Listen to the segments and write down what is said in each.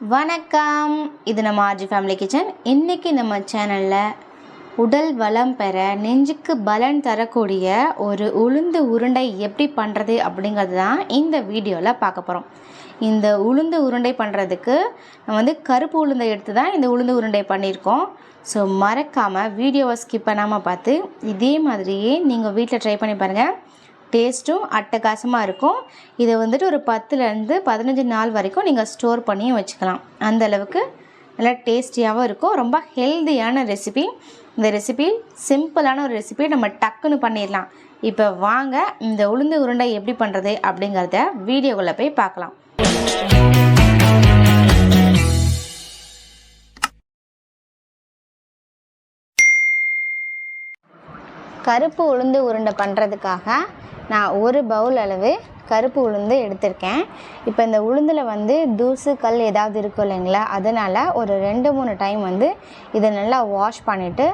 வணக்கம். இது நம்ம ஆர்ஜி ஃபேமிலி கிச்சன் இன்றைக்கி நம்ம சேனலில் உடல் வளம் பெற நெஞ்சுக்கு பலன் தரக்கூடிய ஒரு உளுந்து உருண்டை எப்படி பண்ணுறது அப்படிங்கிறது தான் இந்த வீடியோவில் பார்க்க போகிறோம் இந்த உளுந்து உருண்டை பண்ணுறதுக்கு நம்ம வந்து கருப்பு உளுந்தை எடுத்து தான் இந்த உளுந்து உருண்டை பண்ணியிருக்கோம். ஸோ மறக்காமல் வீடியோவை ஸ்கிப் பண்ணாமல் பார்த்து இதே மாதிரியே நீங்கள் வீட்டில் ட்ரை பண்ணி பாருங்கள் டேஸ்ட்டும் அட்டகாசமாக இருக்கும். இதை வந்துட்டு ஒரு பத்துலேருந்து பதினஞ்சு நாள் வரைக்கும் நீங்கள் ஸ்டோர் பண்ணியும் வச்சுக்கலாம். அந்த அளவுக்கு நல்லா டேஸ்டியாகவும் இருக்கும். ரொம்ப ஹெல்தியான ரெசிபி. இந்த ரெசிபி சிம்பிளான ஒரு ரெசிபி நம்ம டக்குன்னு பண்ணிடலாம். இப்போ வாங்க இந்த உளுந்து உருண்டை எப்படி பண்ணுறது அப்படிங்கிறத வீடியோக்குள்ளே போய் பார்க்கலாம். கருப்பு உளுந்து உருண்டை பண்ணுறதுக்காக நான் ஒரு பவுல் அளவு கருப்பு உளுந்து எடுத்திருக்கேன். இப்போ இந்த உளுந்தில் வந்து தூசு கல் ஏதாவது இருக்கும் இல்லைங்களா அதனால் ஒரு ரெண்டு மூணு டைம் வந்து இதை நல்லா வாஷ் பண்ணிவிட்டு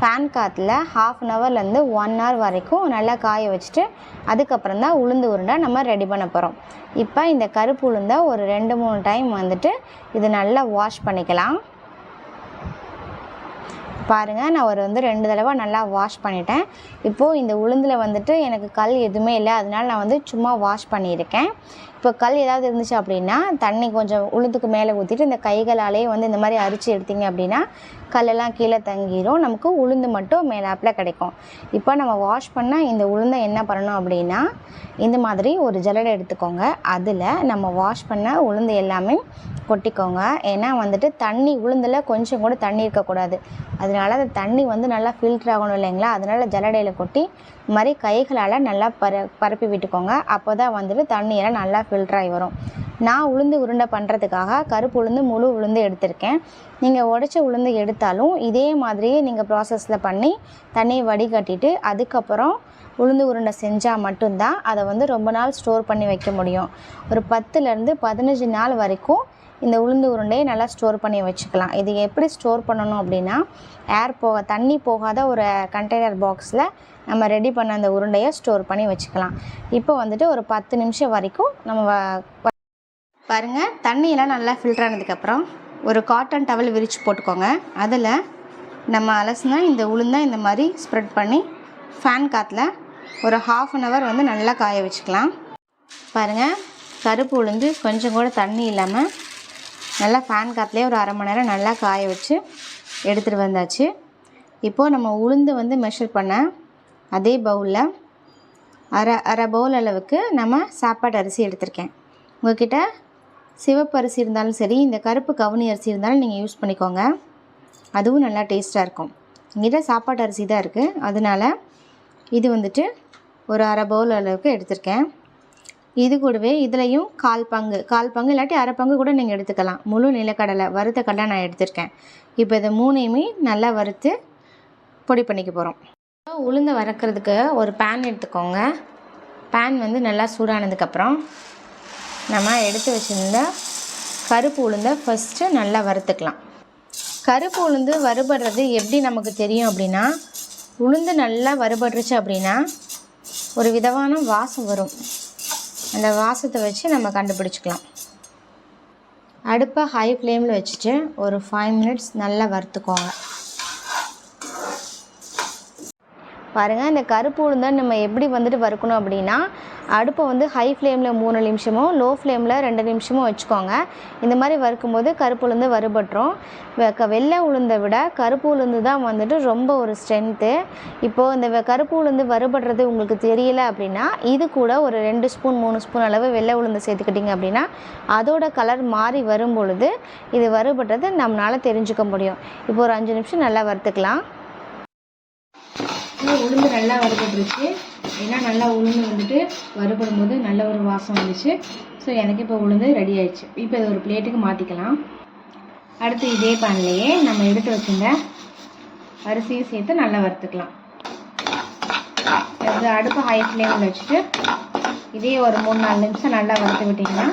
ஃபேன் காற்றுல ஹாஃப் அன் ஹவர்லேருந்து ஒன் ஹவர் வரைக்கும் நல்லா காய வச்சுட்டு அதுக்கப்புறம் தான் உளுந்து உருண்டை நம்ம ரெடி பண்ண போகிறோம் இப்போ இந்த கருப்பு உளுந்தை ஒரு ரெண்டு மூணு டைம் வந்துட்டு இது நல்லா வாஷ் பண்ணிக்கலாம். பாருங்கள் நான் ஒரு வந்து ரெண்டு தடவை நல்லா வாஷ் பண்ணிட்டேன். இப்போது இந்த உளுந்தில் வந்துட்டு எனக்கு கல் எதுவுமே இல்லை அதனால நான் வந்து சும்மா வாஷ் பண்ணியிருக்கேன். இப்போ கல் ஏதாவது இருந்துச்சு அப்படின்னா தண்ணி கொஞ்சம் உளுந்துக்கு மேலே ஊற்றிட்டு இந்த கைகளாலேயே வந்து இந்த மாதிரி அரிச்சு எடுத்தீங்க அப்படின்னா கல்லெல்லாம் கீழே தங்கிரும். நமக்கு உளுந்து மட்டும் மேலாப்பில் கிடைக்கும். இப்போ நம்ம வாஷ் பண்ணால் இந்த உளுந்தை என்ன பண்ணணும் அப்படின்னா இந்த மாதிரி ஒரு ஜல்லடை எடுத்துக்கோங்க. அதில் நம்ம வாஷ் பண்ண உளுந்து எல்லாமே கொட்டிக்கோங்க. ஏன்னா வந்துட்டு தண்ணி உளுந்தில் கொஞ்சம் கூட தண்ணி இருக்கக்கூடாது. அதனால அந்த தண்ணி வந்து நல்லா ஃபில்டர் ஆகணும் இல்லைங்களா? அதனால் ஜல்லடையில் கொட்டி இந்த மாதிரி கைகளால் நல்லா பர பரப்பி விட்டுக்கோங்க. அப்போ தான் வந்துட்டு தண்ணியெல்லாம் நல்லா ஃபில்டர் ஆகி வரும். நான் உளுந்து உருண்டை பண்ணுறதுக்காக கருப்பு உளுந்து முழு உளுந்து எடுத்திருக்கேன். நீங்கள் உடச்ச உளுந்து எடுத்தாலும் இதே மாதிரியே நீங்கள் ப்ராசஸில் பண்ணி தண்ணியை வடிகட்டிட்டு அதுக்கப்புறம் உளுந்து உருண்டை செஞ்சால் மட்டும்தான் அதை வந்து ரொம்ப நாள் ஸ்டோர் பண்ணி வைக்க முடியும். ஒரு பத்துலேருந்து பதினஞ்சு நாள் வரைக்கும் இந்த உளுந்து உருண்டையை நல்லா ஸ்டோர் பண்ணி வச்சுக்கலாம். இது எப்படி ஸ்டோர் பண்ணணும் அப்படின்னா ஏர் போக தண்ணி போகாத ஒரு கண்டெய்னர் பாக்ஸில் நம்ம ரெடி பண்ண அந்த உருண்டையை ஸ்டோர் பண்ணி வச்சுக்கலாம். இப்போ வந்துட்டு ஒரு பத்து நிமிஷம் வரைக்கும் நம்ம வ- பாருங்கள் தண்ணியெல்லாம் நல்லா ஃபில்டர் ஆனதுக்கப்புறம் ஒரு காட்டன் டவல் விரித்து போட்டுக்கோங்க. அதில் நம்ம அலசுனா இந்த உளுந்தை இந்த மாதிரி ஸ்ப்ரெட் பண்ணி ஃபேன் காற்றுல ஒரு ஹாஃப் அன் ஹவர் வந்து நல்லா காய வச்சுக்கலாம். பாருங்கள் கருப்பு உளுந்து கொஞ்சம் கூட தண்ணி இல்லாமல் நல்லா ஃபேன் காற்றுலேயே ஒரு அரை மணி நேரம் நல்லா காய வச்சு எடுத்துகிட்டு வந்தாச்சு. இப்போது நம்ம உளுந்து வந்து மெஷர் பண்ண அதே பவுலில் அரை அரை பவுல் அளவுக்கு நம்ம சாப்பாட்டு அரிசி எடுத்திருக்கேன். உங்கள்கிட்ட சிவப்பு அரிசி இருந்தாலும் சரி இந்த கருப்பு கவுனி அரிசி இருந்தாலும் நீங்கள் யூஸ் பண்ணிக்கோங்க. அதுவும் நல்லா டேஸ்ட்டாக இருக்கும். எங்கிட்ட சாப்பாட்டு அரிசி தான் இருக்குது அதனால இது வந்துட்டு ஒரு அரை பவுல் அளவுக்கு எடுத்திருக்கேன். இது கூடவே இதுலேயும் கால் பங்கு. கால் பங்கு இல்லாட்டி அரை பங்கு கூட நீங்கள் எடுத்துக்கலாம். முழு நிலக்கடலை வறுத்த கடலை நான் எடுத்திருக்கேன். இப்போ இதை மூணையுமே நல்லா வறுத்து பொடி பண்ணிக்க போகிறோம் உளுந்து வறுக்கிறதுக்கு ஒரு பேன் எடுத்துக்கோங்க. பேன் வந்து நல்லா சூடானதுக்கப்புறம் நம்ம எடுத்து வச்சுருந்த கருப்பு உளுந்தை ஃபஸ்ட்டு நல்லா வறுத்துக்கலாம். கருப்பு உளுந்து வறுபடுறது எப்படி நமக்கு தெரியும் அப்படின்னா உளுந்து நல்லா வறுபட்டுருச்சு அப்படின்னா ஒரு விதமான வாசம் வரும். அந்த வாசத்தை வச்சு நம்ம கண்டுபிடிச்சிக்கலாம். அடுப்பை ஹை ஃப்ளேமில் வச்சுட்டு ஒரு ஃபைவ் மினிட்ஸ் நல்லா வறுத்துக்கோங்க. பாருங்கள் இந்த கருப்பு உளுந்தை நம்ம எப்படி வந்துட்டு வறுக்கணும் அப்படின்னா அடுப்பை வந்து ஹை ஃப்ளேமில் மூணு நிமிஷமும் லோ ஃப்ளேமில் ரெண்டு நிமிஷமும் வச்சுக்கோங்க. இந்த மாதிரி வறுக்கும்போது கருப்பு உளுந்து வறுபட்டுரும். வெ- க- வெள்ளை உளுந்தை விட கருப்பு உளுந்து தான் வந்துட்டு ரொம்ப ஒரு ஸ்ட்ரென்த்து இப்போது இந்த கருப்பு உளுந்து வறுபடுறது உங்களுக்கு தெரியல அப்படின்னா இது கூட ஒரு ரெண்டு ஸ்பூன் மூணு ஸ்பூன் அளவு வெள்ளை உளுந்து சேர்த்துக்கிட்டிங்க அப்படின்னா அதோட கலர் மாறி வரும் பொழுது இது வறுபடுறது நம்மளால் தெரிஞ்சுக்க முடியும். இப்போ ஒரு அஞ்சு நிமிஷம் நல்லா வறுத்துக்கலாம். உளுந்து நல்லா வறுபட்டுருச்சு. ஏன்னா நல்லா உளுந்து வந்துட்டு வறுபடும் போது நல்ல ஒரு வாசம் வந்துச்சு. ஸோ எனக்கு இப்போ உளுந்து ரெடி ஆயிடுச்சு. இப்போ இதை ஒரு பிளேட்டுக்கு மாற்றிக்கலாம் அடுத்து இதே பேன்லேயே நம்ம எடுத்து வச்சிருந்த அரிசியும் சேர்த்து நல்லா வறுத்துக்கலாம். அது அடுப்பு ஹை ஃப்ளேமில் வச்சுட்டு இதே ஒரு மூணு நாலு நிமிஷம் நல்லா வறுத்து விட்டிங்கன்னா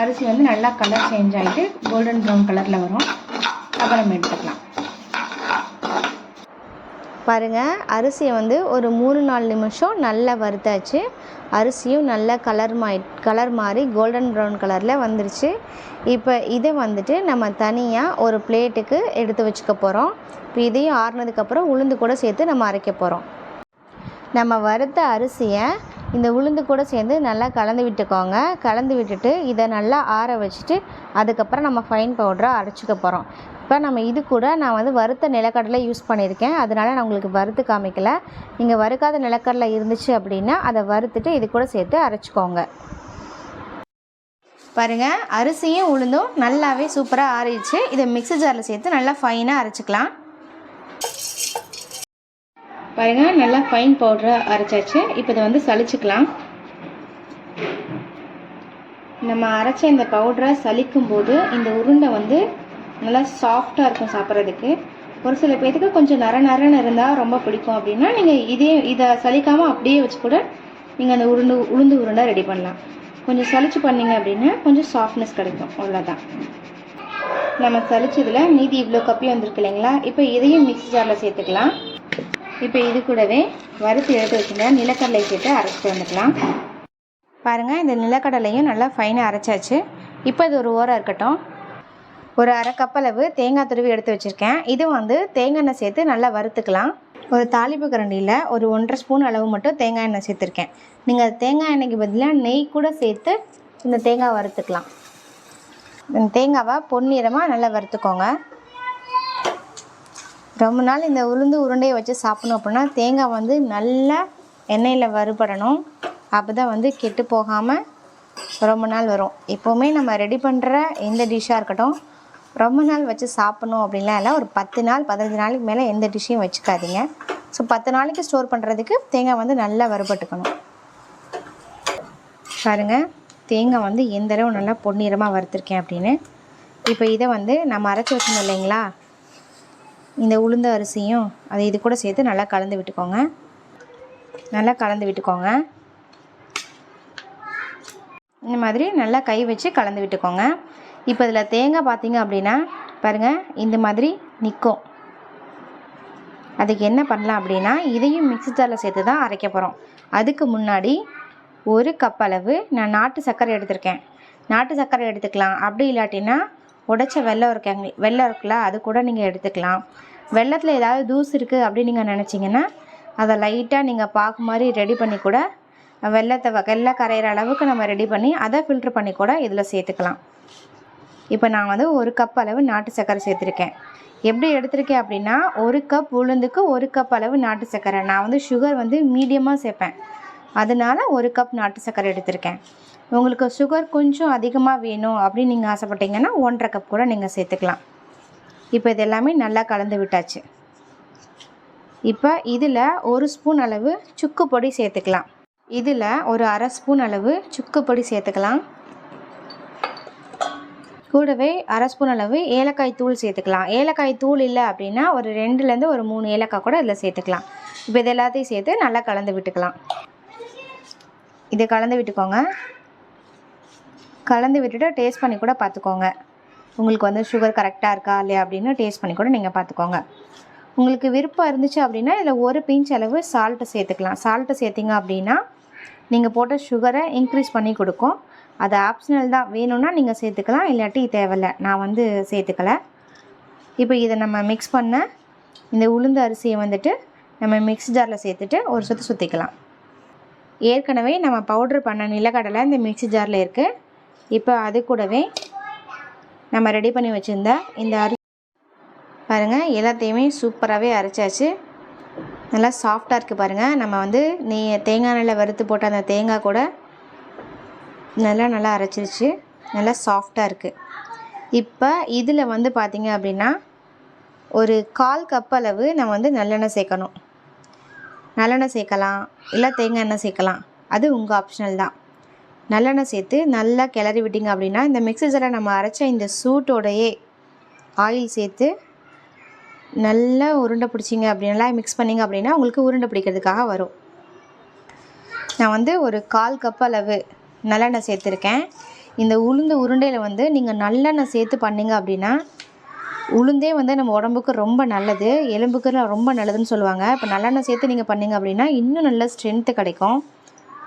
அரிசி வந்து நல்லா கலர் சேஞ்ச் ஆகிட்டு கோல்டன் ப்ரௌன் கலரில் வரும். அப்புறம் எடுத்துக்கலாம் பாருங்கள் அரிசியை வந்து ஒரு மூணு நாலு நிமிஷம் நல்லா வறுத்தாச்சு. அரிசியும் நல்லா கலர் மா கலர் மாதிரி கோல்டன் ப்ரௌன் கலரில் வந்துருச்சு. இப்போ இதை வந்துட்டு நம்ம தனியாக ஒரு பிளேட்டுக்கு எடுத்து வச்சுக்க போகிறோம் இப்போ இதையும் ஆறுனதுக்கப்புறம் உளுந்து கூட சேர்த்து நம்ம அரைக்க போகிறோம் நம்ம வறுத்த அரிசியை இந்த உளுந்து கூட சேர்ந்து நல்லா கலந்து விட்டுக்கோங்க. கலந்து விட்டுட்டு இதை நல்லா ஆற வச்சுட்டு அதுக்கப்புறம் நம்ம ஃபைன் பவுடரை அரைச்சிக்க போகிறோம் இப்போ நம்ம இது கூட நான் வந்து வறுத்த நிலக்கடலை யூஸ் பண்ணியிருக்கேன். அதனால் நான் உங்களுக்கு வறுத்து காமிக்கல. நீங்கள் வறுக்காத நிலக்கடலை இருந்துச்சு அப்படின்னா அதை வறுத்துட்டு இது கூட சேர்த்து அரைச்சிக்கோங்க. பாருங்கள் அரிசியும் உளுந்தும் நல்லாவே சூப்பராக ஆறிடுச்சு. இதை மிக்ஸி ஜாரில் சேர்த்து நல்லா ஃபைனாக அரைச்சிக்கலாம். பாருங்கள் நல்லா ஃபைன் பவுடராக அரைச்சாச்சு. இப்போ இதை வந்து சளிச்சிக்கலாம். நம்ம அரைச்ச இந்த பவுடரை சலிக்கும்போது இந்த உருண்டை வந்து நல்லா சாஃப்டாக இருக்கும் சாப்பிட்றதுக்கு. ஒரு சில பேர்த்துக்கு கொஞ்சம் நர நரன்னு இருந்தால் ரொம்ப பிடிக்கும் அப்படின்னா நீங்கள் இதே இதை சலிக்காமல் அப்படியே வச்சு கூட நீங்கள் அந்த உருண்டு உளுந்து உருண்டை ரெடி பண்ணலாம். கொஞ்சம் சளிச்சு பண்ணீங்க அப்படின்னா கொஞ்சம் சாஃப்ட்னஸ் கிடைக்கும். அவ்வளோதான் நம்ம சலிச்சதில் மீதி இவ்வளோ கப்பி வந்திருக்கு இல்லைங்களா? இப்போ இதையும் மிக்ஸி ஜாரில் சேர்த்துக்கலாம். இப்போ இது கூடவே வறுத்து எடுத்து வச்சுருந்தா நிலக்கடலை சேர்த்து அரைச்சிட்டு வந்துக்கலாம். பாருங்கள் இந்த நிலக்கடலையும் நல்லா ஃபைனாக அரைச்சாச்சு. இப்போ இது ஒரு ஓரம் இருக்கட்டும். ஒரு அரை கப்பளவு தேங்காய் துருவி எடுத்து வச்சுருக்கேன். இது வந்து தேங்காய் எண்ணெய் சேர்த்து நல்லா வறுத்துக்கலாம். ஒரு தாளிப்பு கரண்டியில் ஒரு ஒன்றரை ஸ்பூன் அளவு மட்டும் தேங்காய் எண்ணெய் சேர்த்துருக்கேன். நீங்கள் தேங்காய் எண்ணெய்க்கு பதிலாக நெய் கூட சேர்த்து இந்த தேங்காய் வறுத்துக்கலாம். இந்த தேங்காவை பொன்னிறமாக நல்லா வறுத்துக்கோங்க. ரொம்ப நாள் இந்த உளுந்து உருண்டையை வச்சு சாப்பிடணும் அப்படின்னா தேங்காய் வந்து நல்லா எண்ணெயில் வறுபடணும். அப்போ தான் வந்து கெட்டு போகாமல் ரொம்ப நாள் வரும். எப்போவுமே நம்ம ரெடி பண்ணுற எந்த டிஷ்ஷாக இருக்கட்டும். ரொம்ப நாள் வச்சு சாப்பிடணும் அப்படின்லாம் இல்லை. ஒரு பத்து நாள் பதினஞ்சு நாளைக்கு மேலே எந்த டிஷ்ஷையும் வச்சுக்காதீங்க. ஸோ பத்து நாளைக்கு ஸ்டோர் பண்ணுறதுக்கு தேங்காய் வந்து நல்லா வறுபட்டுக்கணும். பாருங்கள் தேங்காய் வந்து எந்த அளவு நல்லா பொன்னிறமாக வறுத்துருக்கேன் அப்படின்னு. இப்போ இதை வந்து நம்ம அரைச்சி வச்சிருந்தோம் இல்லைங்களா? இந்த உளுந்த அரிசியும் அதை இது கூட சேர்த்து நல்லா கலந்து விட்டுக்கோங்க. நல்லா கலந்து விட்டுக்கோங்க. இந்த மாதிரி நல்லா கை வச்சு கலந்து விட்டுக்கோங்க. இப்போ இதில் தேங்காய் பார்த்தீங்க அப்படின்னா பாருங்கள் இந்த மாதிரி நிற்கும். அதுக்கு என்ன பண்ணலாம் அப்படின்னா இதையும் மிக்ஸி ஜாரில் சேர்த்து தான் அரைக்க போகிறோம் அதுக்கு முன்னாடி ஒரு கப் அளவு நான் நாட்டு சர்க்கரை எடுத்திருக்கேன். நாட்டு சர்க்கரை எடுத்துக்கலாம். அப்படி இல்லாட்டினா உடைச்ச வெள்ளம் இருக்காங்க வெள்ளம் இருக்குல்ல அது கூட நீங்கள் எடுத்துக்கலாம். வெள்ளத்தில் ஏதாவது தூசு இருக்குது அப்படின்னு நீங்கள் நினச்சிங்கன்னா அதை லைட்டாக நீங்கள் பாக்கு மாதிரி ரெடி பண்ணி கூட வெள்ளத்தை வ- வெள்ளை கரையிற அளவுக்கு நம்ம ரெடி பண்ணி அதை ஃபில்ட்ரு பண்ணி கூட இதில் சேர்த்துக்கலாம். இப்போ நான் வந்து ஒரு கப் அளவு நாட்டு சர்க்கரை சேர்த்துருக்கேன். எப்படி எடுத்திருக்கேன் அப்படின்னா ஒரு கப் உளுந்துக்கு ஒரு கப் அளவு நாட்டு சர்க்கரை. நான் வந்து சுகர் வந்து மீடியமாக சேர்ப்பேன். அதனால ஒரு கப் நாட்டு சர்க்கரை எடுத்திருக்கேன். உங்களுக்கு சுகர் கொஞ்சம் அதிகமாக வேணும் அப்படின்னு நீங்கள் ஆசைப்பட்டீங்கன்னா ஒன்றரை கப் கூட நீங்கள் சேர்த்துக்கலாம். இப்போ இது எல்லாமே நல்லா கலந்து விட்டாச்சு. இப்போ இதில் ஒரு ஸ்பூன் அளவு சுக்கு பொடி சேர்த்துக்கலாம். இதில் ஒரு அரை ஸ்பூன் அளவு சுக்கு பொடி சேர்த்துக்கலாம். கூடவே அரை ஸ்பூன் அளவு ஏலக்காய் தூள் சேர்த்துக்கலாம். ஏலக்காய் தூள் இல்லை அப்படின்னா ஒரு ரெண்டுலேருந்து ஒரு மூணு ஏலக்காய் கூட இதில் சேர்த்துக்கலாம். இப்போ இது எல்லாத்தையும் சேர்த்து நல்லா கலந்து விட்டுக்கலாம். இதை கலந்து விட்டுக்கோங்க. கலந்து விட்டுட்டு டேஸ்ட் பண்ணி கூட பார்த்துக்கோங்க உங்களுக்கு வந்து சுகர் கரெக்டாக இருக்கா இல்லையா அப்படின்னு டேஸ்ட் பண்ணி கூட நீங்கள் பார்த்துக்கோங்க உங்களுக்கு விருப்பம் இருந்துச்சு அப்படின்னா இதில் ஒரு பிஞ்ச் அளவு சால்ட்டு சேர்த்துக்கலாம். சால்ட்டு சேர்த்திங்க அப்படின்னா நீங்கள் போட்ட சுகரை இன்க்ரீஸ் பண்ணி கொடுக்கும். அது ஆப்ஷனல் தான். வேணும்னா நீங்கள் சேர்த்துக்கலாம் இல்லாட்டி தேவையில்லை. நான் வந்து சேர்த்துக்கலை. இப்போ இதை நம்ம மிக்ஸ் பண்ண இந்த உளுந்து அரிசியை வந்துட்டு நம்ம மிக்ஸ் ஜாரில் சேர்த்துட்டு ஒரு சுற்றி சுற்றிக்கலாம் ஏற்கனவே நம்ம பவுட்ரு பண்ண நிலக்கடலை இந்த மிக்ஸி ஜாரில் இருக்குது இப்போ அது கூடவே நம்ம ரெடி பண்ணி வச்சுருந்த இந்த அரி பாருங்கள் எல்லாத்தையுமே சூப்பராகவே அரைச்சாச்சு. நல்லா சாஃப்டாக இருக்குது பாருங்கள் நம்ம வந்து நெ தேங்காய் நெல்லை வறுத்து போட்ட அந்த தேங்காய் கூட நல்லா நல்லா அரைச்சிருச்சு. நல்லா சாஃப்டாக இருக்குது இப்போ இதில் வந்து பார்த்திங்க அப்படின்னா ஒரு கால் கப் அளவு நம்ம வந்து நல்லெண்ணெய் சேர்க்கணும். நல்லெண்ணெய் சேர்க்கலாம். இல்லை தேங்காய் எண்ணெய் சேர்க்கலாம். அது உங்கள் ஆப்ஷனல் தான். நல்லெண்ணெய் சேர்த்து நல்லா கிளறி விட்டிங்க அப்படின்னா இந்த மிக்சரில் நம்ம அரைச்ச இந்த சூட்டோடையே ஆயில் சேர்த்து நல்லா உருண்டை பிடிச்சிங்க அப்படின்னா நல்லா மிக்ஸ் பண்ணிங்க அப்படின்னா உங்களுக்கு உருண்டை பிடிக்கிறதுக்காக வரும். நான் வந்து ஒரு கால் கப் அளவு நல்லெண்ணெய் சேர்த்துருக்கேன். இந்த உளுந்து உருண்டையில் வந்து நீங்கள் நல்லெண்ணெய் சேர்த்து பண்ணீங்க அப்படின்னா உளுந்தே வந்து நம்ம உடம்புக்கு ரொம்ப நல்லது எலும்புக்கு ரொம்ப நல்லதுன்னு சொல்லுவாங்க. இப்போ நல்லெண்ணெய் சேர்த்து நீங்கள் பண்ணிங்க அப்படின்னா இன்னும் நல்ல ஸ்ட்ரென்த்து கிடைக்கும்.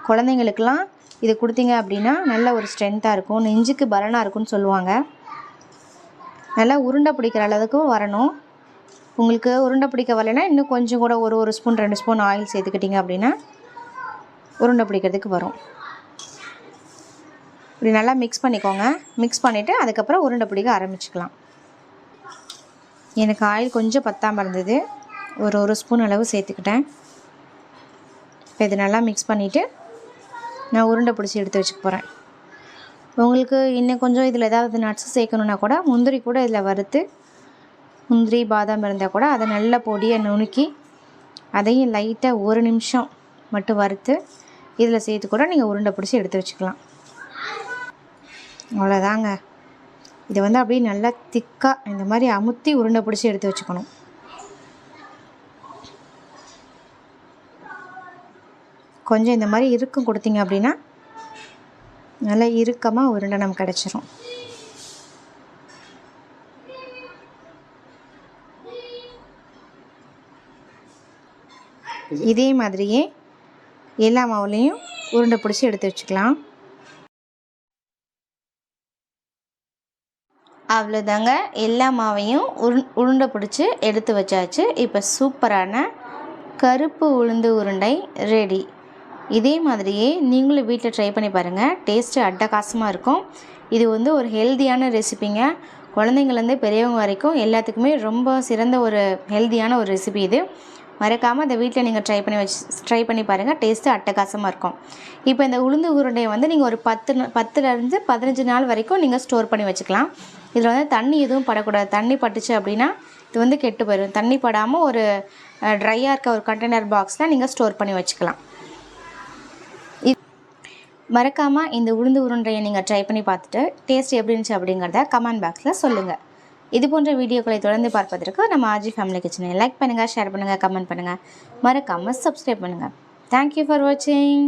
குழந்தைங்களுக்கெல்லாம் இது கொடுத்தீங்க அப்படின்னா நல்ல ஒரு ஸ்ட்ரென்த்தாக இருக்கும். நெஞ்சுக்கு பலனாக இருக்கும்னு சொல்லுவாங்க. நல்லா உருண்டை பிடிக்கிற அளவுக்கு வரணும். உங்களுக்கு உருண்டை பிடிக்க வரலைன்னா இன்னும் கொஞ்சம் கூட ஒரு ஒரு ஸ்பூன் ரெண்டு ஸ்பூன் ஆயில் சேர்த்துக்கிட்டிங்க அப்படின்னா உருண்டை பிடிக்கிறதுக்கு வரும். இப்படி நல்லா மிக்ஸ் பண்ணிக்கோங்க. மிக்ஸ் பண்ணிவிட்டு அதுக்கப்புறம் உருண்டை பிடிக்க ஆரம்பிச்சுக்கலாம். எனக்கு ஆயில் கொஞ்சம் பத்தாமல் இருந்தது. ஒரு ஒரு ஸ்பூன் அளவு சேர்த்துக்கிட்டேன். இப்போ இது நல்லா மிக்ஸ் பண்ணிவிட்டு நான் உருண்டை பிடிச்சி எடுத்து வச்சுக்க போகிறேன் உங்களுக்கு இன்னும் கொஞ்சம் இதில் ஏதாவது நட்ஸ் சேர்க்கணுன்னா கூட முந்திரி கூட இதில் வறுத்து முந்திரி பாதாம் இருந்தால் கூட அதை நல்ல பொடியை நுணுக்கி அதையும் லைட்டாக ஒரு நிமிஷம் மட்டும் வறுத்து இதில் சேர்த்து கூட நீங்கள் உருண்டை பிடிச்சி எடுத்து வச்சுக்கலாம். அவ்வளோதாங்க. இதை வந்து அப்படியே நல்லா திக்காக இந்த மாதிரி அமுத்தி உருண்டை பிடிச்சி எடுத்து வச்சுக்கணும். கொஞ்சம் இந்த மாதிரி இறுக்கம் கொடுத்தீங்க அப்படின்னா நல்லா இறுக்கமாக உருண்டை நமக்கு கிடச்சிரும். இதே மாதிரியே எல்லா மாவுலேயும் உருண்டை பிடிச்சி எடுத்து வச்சுக்கலாம். அவ்வளோதாங்க எல்லா மாவையும் உரு உருண்டை பிடிச்சி எடுத்து வச்சாச்சு. இப்போ சூப்பரான கருப்பு உளுந்து உருண்டை ரெடி இதே மாதிரியே நீங்களும் வீட்டில் ட்ரை பண்ணி பாருங்கள் டேஸ்ட்டு அட்டகாசமாக இருக்கும். இது வந்து ஒரு ஹெல்த்தியான ரெசிபிங்க குழந்தைங்கள்லேருந்து பெரியவங்க வரைக்கும் எல்லாத்துக்குமே ரொம்ப சிறந்த ஒரு ஹெல்த்தியான ஒரு ரெசிபி இது. மறக்காமல் அந்த வீட்டில் நீங்கள் ட்ரை பண்ணி வச்சு ட்ரை பண்ணி பாருங்கள் டேஸ்ட்டு அட்டகாசமாக இருக்கும். இப்போ இந்த உளுந்து உருண்டையை வந்து நீங்கள் ஒரு பத்து பத்துலேருந்து பதினஞ்சு நாள் வரைக்கும் நீங்கள் ஸ்டோர் பண்ணி வச்சுக்கலாம். இதில் வந்து தண்ணி எதுவும் படக்கூடாது. தண்ணி பட்டுச்சு அப்படின்னா இது வந்து கெட்டு போயிடும் தண்ணி படாமல் ஒரு ட்ரையாக இருக்க ஒரு கண்டெய்னர் பாக்ஸில் நீங்கள் ஸ்டோர் பண்ணி வச்சுக்கலாம். மறக்காமல் இந்த உளுந்து உருண்டையை நீங்கள் ட்ரை பண்ணி பார்த்துட்டு டேஸ்ட் எப்படி இருந்துச்சு அப்படிங்கிறத கமெண்ட் பாக்ஸில் சொல்லுங்கள் இது போன்ற வீடியோக்களை தொடர்ந்து பார்ப்பதற்கு நம்ம ஆஜி ஃபேமிலி கிச்சனை லைக் பண்ணுங்கள் ஷேர் பண்ணுங்கள் கமெண்ட் பண்ணுங்கள் மறக்காமல் சப்ஸ்கிரைப் பண்ணுங்கள் தேங்க்யூ ஃபார் வாட்சிங்